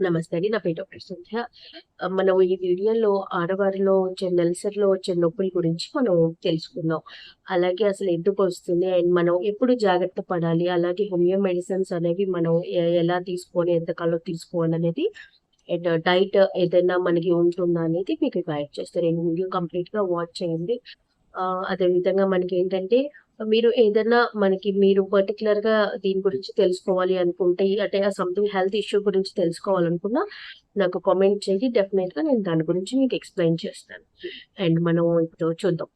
నమస్తే అండి. నా పేరు డాక్టర్ సంధ్య. మనం ఈ వీడియోలో ఆడవారిలో వచ్చే నెలసరిలో వచ్చే నొప్పుల గురించి మనం తెలుసుకుందాం. అలాగే అసలు ఎందుకొస్తుంది? అండ్ మనం ఎప్పుడు జాగ్రత్త పడాలి? అలాగే హోమియో మెడిసిన్స్ అనేవి మనం ఎలా తీసుకోవాలి? ఎంతకాలం తీసుకోవాలనేది అండ్ డైట్ ఏదైనా మనకి ఉంటుందా అనేది మీకు గైడ్ చేస్తారు అండ్ వీడియో కంప్లీట్‌గా వాచ్ చేయండి. అదేవిధంగా అదే విధంగా మీరు ఏదైనా మనకి మీరు పర్టిక్యులర్‌గా దీని గురించి తెలుసుకోవాలి అనుకుంటే అంటే ఆ సంథింగ్ హెల్త్ ఇష్యూ గురించి తెలుసుకోవాలనుకున్నా నాకు కామెంట్ చేయండి. డెఫినెట్‌గా నేను దాని గురించి మీకు ఎక్స్‌ప్లెయిన్ చేస్తాను. అండ్ మనం ఇప్పుడు చూద్దాం.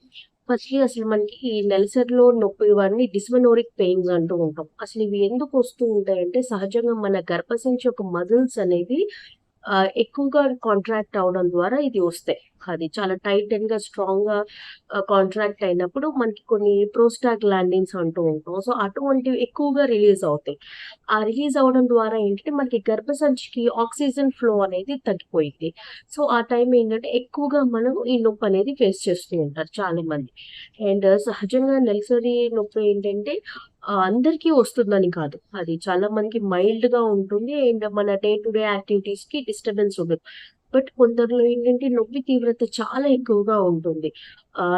ఫస్ట్‌లీ అసలు మనకి ఈ నెలసరిలో నొప్పి ఇవన్నీ డిస్మనోరిక్ పెయిన్స్ అంటూ ఉంటాం. అసలు ఇవి ఎందుకు వస్తూ ఉంటాయంటే సహజంగా మన గర్భసంచి యొక్క మజిల్స్ అనేవి ఎక్కువగా కాంట్రాక్ట్ అవ్వడం ద్వారా ఇది వస్తాయి. అది చాలా టైట్ అండ్‌గా స్ట్రాంగ్‌గా గా కాంట్రాక్ట్ అయినప్పుడు మనకి కొన్ని ప్రోస్టాగ్లాండిన్స్ అంటూ ఉంటాం. సో, అటువంటివి ఎక్కువగా రిలీజ్ అవుతాయి. ఆ రిలీజ్ అవ్వడం ద్వారా ఏంటంటే మనకి గర్భసంచికి ఆక్సిజన్ ఫ్లో అనేది తగ్గిపోయింది సో, ఆ టైం ఏంటంటే ఎక్కువగా మనం ఈ నొప్పి అనేది ఫేస్ చేస్తూ ఉంటారు చాలా మంది అండ్ సహజంగా నెలసరి నొప్పి ఏంటంటే అందరికీ వస్తుందని కాదు. అది చాలా మందికి మైల్డ్‌గా ఉంటుంది. అండ్ మన డే టు డే యాక్టివిటీస్‌కి డిస్టర్బెన్స్ ఉండదు. బట్ కొందరిలో ఏంటంటే నొప్పి తీవ్రత చాలా ఎక్కువగా ఉంటుంది.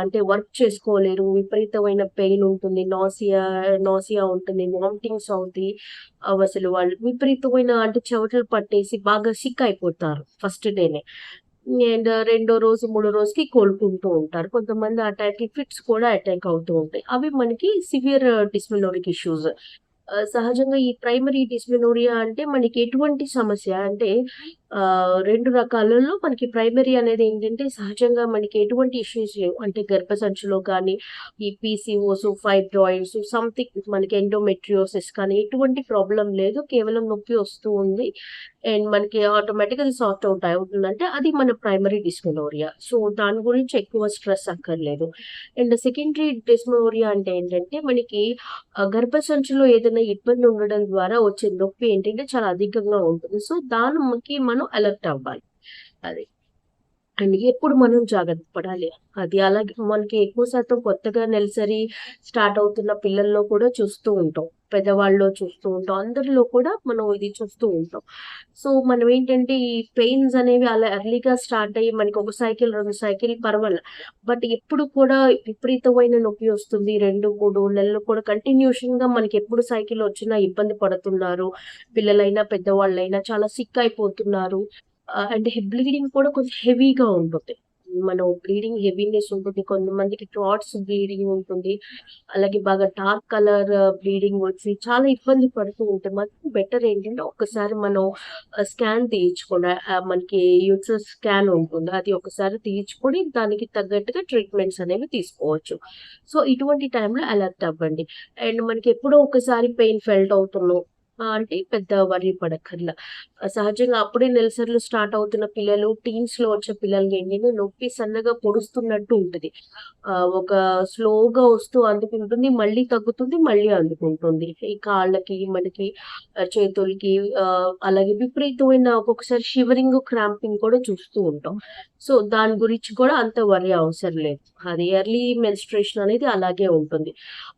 అంటే వర్క్ చేసుకోలేరు. విపరీతమైన పెయిన్ ఉంటుంది. నాసియా నాసియా ఉంటుంది. వామిటింగ్స్ అవుతాయి. అసలు వాళ్ళు విపరీతమైన అంటే చెవటలు పట్టేసి బాగా సిక్ అయిపోతారు ఫస్ట్ డేనే. అండ్ రెండో రోజు, మూడో రోజుకి కోలుకుంటూ ఉంటారు. కొంతమంది ఆ ఫిట్స్ కూడా అటాక్ అవుతూ ఉంటాయి. అవి మనకి సివియర్ డిస్మెనోరిక్ ఇష్యూస్. సహజంగా ఈ ప్రైమరీ డిస్మినోరియా అంటే మనకి ఎటువంటి సమస్య అంటే రెండు రకాలలో మనకి ప్రైమరీ అనేది ఏంటంటే సహజంగా మనకి ఎటువంటి ఇష్యూస్ లేవు. అంటే గర్భసంచులో కానీ, ఈ పీసీఓస్, ఫైబ్రాయిడ్స్ సంథింగ్ మనకి ఎండోమెట్రియోసిస్ కానీ ఎటువంటి ప్రాబ్లం లేదు. కేవలం నొప్పి వస్తూ ఉంది. అండ్ మనకి ఆటోమేటిక్‌గా అది సార్ట్ ఔట్ అవుతుందంటే అది మన ప్రైమరీ డిస్మెనోరియా. సో, దాని గురించి ఎక్కువ స్ట్రెస్ అక్కర్లేదు. అండ్ సెకండరీ డిస్మెనోరియా అంటే ఏంటంటే మనకి గర్భసంచులో ఏదైనా ఇబ్బంది ఉండడం ద్వారా వచ్చే నొప్పి ఏంటంటే చాలా అధికంగా ఉంటుంది. సో, దానికి మనం అలర్ట్ అవ్వాలి. అది. అండ్ ఎప్పుడు మనం జాగ్రత్త పడాలి. అది అలాగే మనకి ఎక్కువ శాతం కొత్తగా నెలసరి స్టార్ట్ అవుతున్న పిల్లల్లో కూడా చూస్తూ ఉంటాం. పెద్దవాళ్ళలో చూస్తూ ఉంటాం. అందరిలో కూడా మనం ఇది చూస్తూ ఉంటాం. సో, మనం ఏంటంటే ఈ పెయిన్స్ అనేవి అలా ఎర్లీగా స్టార్ట్ అయ్యి మనకి ఒక సైకిల్, రెండు సైకిల్ పర్వాలే. బట్ ఎప్పుడు కూడా విపరీతమైన నొప్పి వస్తుంది. 2, 3 నెలలు కూడా కంటిన్యూషన్గా మనకి ఎప్పుడు సైకిల్ వచ్చినా ఇబ్బంది పడుతున్నారు. పిల్లలైనా, పెద్దవాళ్ళైనా చాలా సిక్ అయిపోతున్నారు. అండ్ హెడ్ బ్లీడింగ్ కూడా కొంచెం హెవీగా ఉంటుంది. మనం బ్లీడింగ్ హెవీనెస్ ఉంటుంది. కొంతమందికి క్లాట్స్ బ్లీడింగ్ ఉంటుంది. అలాగే బాగా డార్క్ కలర్ బ్లీడింగ్ వచ్చి చాలా ఇబ్బంది పడుతూ ఉంటే మాత్రం బెటర్ ఏంటంటే ఒక్కసారి మనం స్కాన్ తీయించుకోండి మనకి యూట్రస్ స్కాన్ ఉంటుంది. అది ఒకసారి తీయించుకొని దానికి తగ్గట్టుగా ట్రీట్మెంట్స్ అనేవి తీసుకోవచ్చు. సో, ఇటువంటి టైంలో అలర్ట్ అవ్వండి. అండ్ మనకి ఎప్పుడో ఒకసారి పెయిన్ ఫెల్ట్ అవుతున్నాం. అంటే పెద్ద వరి పడక్కర్లా. సహజంగా అప్పుడే నెలసర్లు స్టార్ట్ అవుతున్న పిల్లలు, టీన్స్‌లో వచ్చే పిల్లలకి ఏంటంటే నొప్పి సన్నగా పొడుస్తున్నట్టు ఉంటుంది ఒక స్లోగా వస్తూ అందుకుంటుంది. మళ్ళీ తగ్గుతుంది. మళ్ళీ అందుకుంటుంది. ఈ కాళ్ళకి, మనకి చేతులకి అలాగే విపరీతమైన ఒక్కొక్కసారి షివరింగ్, క్రాంపింగ్ కూడా చూస్తూ ఉంటాం. సో, దాని గురించి కూడా అంత వరి అవసరం లేదు. అది ఎర్లీ మెన్స్ట్రేషన్ అనేది అలాగే ఉంటుంది.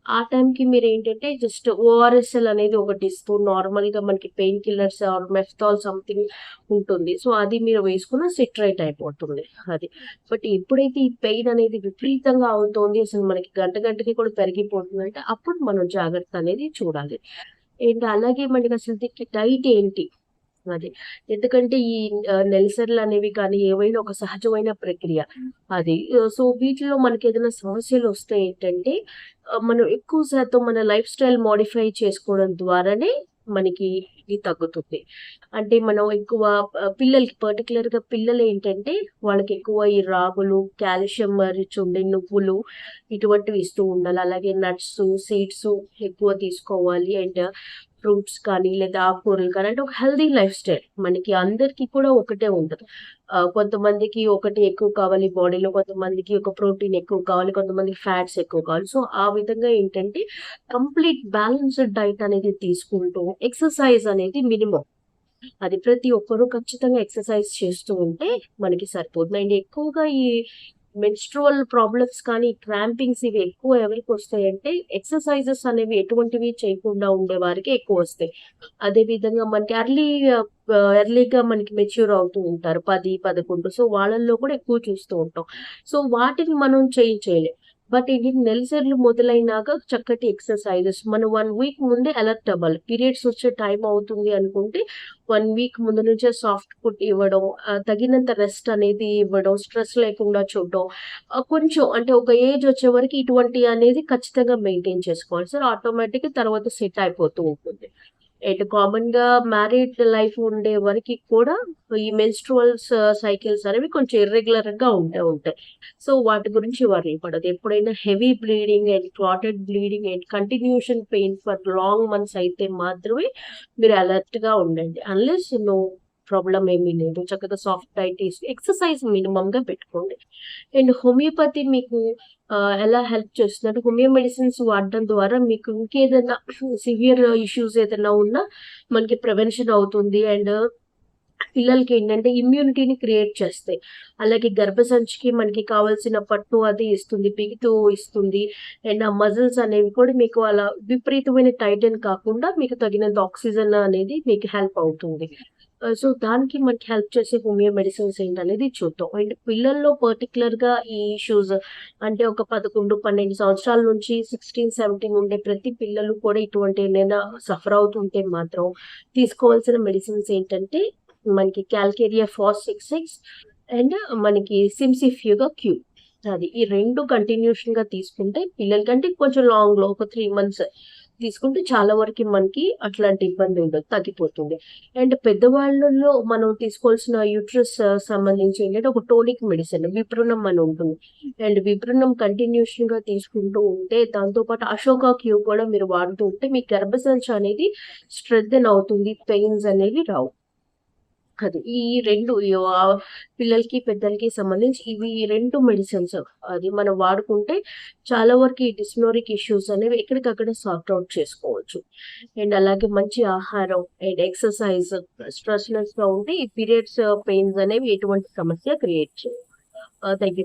ఆ టైంకి మీరు ఏంటంటే జస్ట్ ఓఆర్ఎస్ఎల్ అనేది ఒకటి స్పూన్ నార్మల్‌గా మనకి pain killers or Meftal something ఉంటుంది. సో, అది మీరు వేసుకున్న సిట్రైట్ అయిపోతుంది. అది. బట్ ఎప్పుడైతే ఈ పెయిన్ అనేది విపరీతంగా అవుతుంది అసలు మనకి గంట గంటకి కూడా పెరిగిపోతుందంటే అప్పుడు మనం జాగ్రత్త అనేది చూడాలి. అండ్ అలాగే మనకి అసలు దీనికి డైట్ ఏంటి? అది. ఎందుకంటే ఈ నెలసరిలు అనేవి కానీ ఏవైనా ఒక సహజమైన ప్రక్రియ. అది. సో, వీటిలో మనకేదైనా సమస్యలు వస్తే ఏంటంటే మనం ఎక్కువ శాతం మన లైఫ్ స్టైల్ మోడిఫై చేసుకోవడం ద్వారానే మనకి ఇది తగ్గుతుంది. అంటే మనం ఎక్కువ పిల్లలకి పర్టిక్యులర్‌గా పిల్లలేంటంటే వాళ్ళకి ఎక్కువ ఈ రాగులు, కాల్షియం రిచ్ ఉండే నువ్వులు ఇటువంటివి ఇస్తూ ఉండాలి. అలాగే నట్స్, సీడ్స్ ఎక్కువ తీసుకోవాలి. అండ్ ఫ్రూట్స్ కానీ లేదా ఆకుకూరలు కానీ అంటే ఒక హెల్తీ లైఫ్ స్టైల్. మనకి అందరికీ కూడా ఒకటే ఉండదు. కొంతమందికి ఒకటి ఎక్కువ కావాలి బాడీలో. కొంతమందికి ఒక ప్రోటీన్ ఎక్కువ కావాలి. కొంతమందికి ఫ్యాట్స్ ఎక్కువ కావాలి. సో, ఆ విధంగా ఏంటంటే కంప్లీట్ బ్యాలెన్స్‌డ్ డైట్ అనేది తీసుకుంటూ ఎక్సర్‌సైజ్ అనేది మినిమమ్. అది ప్రతి ఒక్కరూ ఖచ్చితంగా ఎక్సర్‌సైజ్ చేస్తూ ఉంటే మనకి సరిపోతుంది. అండ్ ఎక్కువగా ఈ మెన్స్ట్రువల్ ప్రాబ్లమ్స్ కానీ క్రాంపింగ్స్ ఇవి ఎక్కువ ఎవరికి వస్తాయంటే ఎక్సర్సైజెస్ అనేవి ఎటువంటివి చేయకుండా ఉండే వారికి ఎక్కువ వస్తాయి. అదే విధంగా మనకి ఎర్లీ ఎర్లీగా uh, మనకి మెచ్యూర్ అవుతూ ఉంటారు. పది పదకొండు. సో వాళ్ళల్లో కూడా ఎక్కువ చూస్తూ ఉంటాం. సో వాటిని మనం చేయించేయలేం బట్ ఇది నెలసర్లు మొదలైనాక చక్కటి ఎక్సర్సైజెస్ మనం వన్ వీక్ ముందే అలర్ట్ అవ్వాలి పీరియడ్స్ వచ్చే టైం అవుతుంది అనుకుంటే వన్ వీక్ ముందు నుంచే సాఫ్ట్ ఫుడ్ ఇవ్వడం తగినంత రెస్ట్ అనేది ఇవ్వడం స్ట్రెస్ లేకుండా చూడడం. కొంచెం అంటే ఒక ఏజ్ వచ్చే వరకు ఇటువంటి అనేది ఖచ్చితంగా మెయింటైన్ చేసుకోవాలి. సార్ ఆటోమేటిక్గా తర్వాత సెట్ అయిపోతూ ఉంటుంది. అండ్ కామన్గా మ్యారీడ్ లైఫ్ ఉండే వరకు కూడా ఈ మెన్స్ట్రువల్స్ సైకిల్స్ అనేవి కొంచెం ఇర్రెగ్యులర్గా ఉంటే ఉంటాయి. సో వాటి గురించి వరీ పడదు ఎప్పుడైనా heavy bleeding and clotted bleeding and continuation pain for long months అయితే మాత్రమే మీరు అలర్ట్గా ఉండండి. అన్లెస్ నో ప్రాబ్లం ఏమీ లేదు. చక్కగా సాఫ్ట్ డైటీస్ ఎక్సర్సైజ్ మినిమం గా పెట్టుకోండి. అండ్ హోమియోపతి మీకు ఎలా హెల్ప్ చేస్తున్నారు హోమియో మెడిసిన్స్ వాడడం ద్వారా మీకు ఇంకేదైనా సివియర్ ఇష్యూస్ ఏదైనా ఉన్నా మనకి ప్రివెన్షన్ అవుతుంది. అండ్ పిల్లలకి ఏంటంటే ఇమ్యూనిటీని క్రియేట్ చేస్తాయి. అలాగే గర్భసంచికి మనకి కావాల్సిన పట్టు అది ఇస్తుంది పిగుతు ఇస్తుంది. అండ్ ఆ మజిల్స్ అనేవి కూడా మీకు అలా విపరీతమైన టైటన్ కాకుండా మీకు తగినంత ఆక్సిజన్ అనేది మీకు హెల్ప్ అవుతుంది. Uh, సో దానికి మనకి హెల్ప్ చేసే హోమియో మెడిసిన్స్ ఏంటనేది చూద్దాం. అండ్ పిల్లల్లో పర్టికులర్గా ఈ ఇష్యూస్ అంటే ఒక పదకొండు పన్నెండు సంవత్సరాల నుంచి సిక్స్టీన్ సెవెంటీన్ ఉండే ప్రతి పిల్లలు కూడా ఇటువంటి ఏదైనా సఫర్ అవుతుంటే మాత్రం తీసుకోవాల్సిన మెడిసిన్స్ ఏంటంటే మనకి calcarea phos six six and మనకి సిమ్సిఫ్యూగా క్యూ అది ఈ రెండు కంటిన్యూషన్గా తీసుకుంటే పిల్లలకంటే కొంచెం లాంగ్లో ఒక త్రీ మంత్స్ తీసుకుంటే చాలా వరకు మనకి అట్లాంటి ఇబ్బంది ఉండదు తగ్గిపోతుంది. అండ్ పెద్దవాళ్ళలో మనం తీసుకోవాల్సిన యూట్రస్ సంబంధించి ఏంటంటే ఒక టోనిక్ మెడిసిన్ విప్రుణం అని ఉంటుంది. అండ్ విప్రుణం కంటిన్యూషన్గా తీసుకుంటూ ఉంటే దాంతోపాటు అశోక క్యూ కూడా మీరు వాడుతూ ఉంటే మీ గర్భసంచ అనేది స్ట్రెంగ్ అవుతుంది పెయిన్స్ అనేవి రావు. అది ఈ రెండు పిల్లలకి పెద్దలకి సంబంధించి ఇవి ఈ రెండు మెడిసిన్స్ అది మనం వాడుకుంటే చాలా వరకు ఈ డిస్నోరిక్ ఇష్యూస్ అనేవి ఎక్కడికక్కడ సార్ట్ అవుట్ చేసుకోవచ్చు. అండ్ అలాగే మంచి ఆహారం అండ్ ఎక్సర్సైజ్ స్ట్రెస్లెస్గా ఉంటే ఈ పీరియడ్స్ పెయిన్స్ అనేవి ఎటువంటి సమస్య క్రియేట్ చేయవు. Uh, thank you